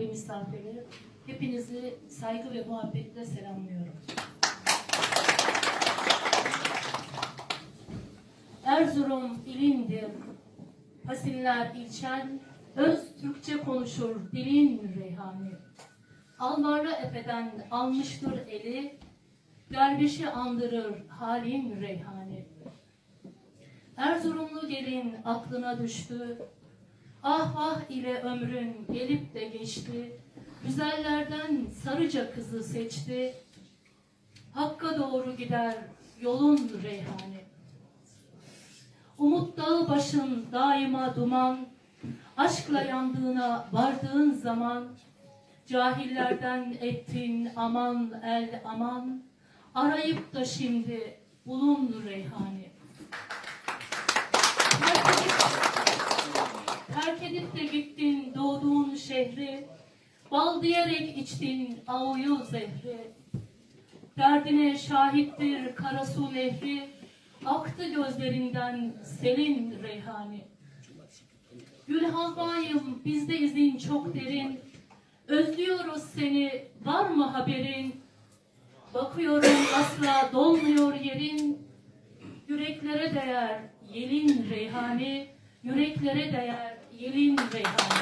ve misafirleri hepinizi saygı ve muhabbetle selamlıyorum. Erzurum ilindir, Pasinler ilçen, öz Türkçe konuşur dilin reyhani. Alvarlı Efe'den almıştır eli, dervişi andırır halin reyhani. Erzurumlu gelin aklına düştü, Ah ah ile ömrün gelip de geçti. Güzellerden sarıca kızı seçti. Hakka doğru gider yolun reyhani. Umut dağı başın daima duman. Aşkla yandığına vardığın zaman cahillerden ettin aman el aman. Arayıp da şimdi bulun reyhani. Şehri, bal diyerek içtin avuyu zehri. Derdine şahittir Karasu nehri, aktı gözlerinden selin reyhani. Gül havvayım bizde izin çok derin, özlüyoruz seni var mı haberin? Bakıyorum asla dolmuyor yerin, yüreklere değer yelin reyhani, yüreklere değer yelin reyhani.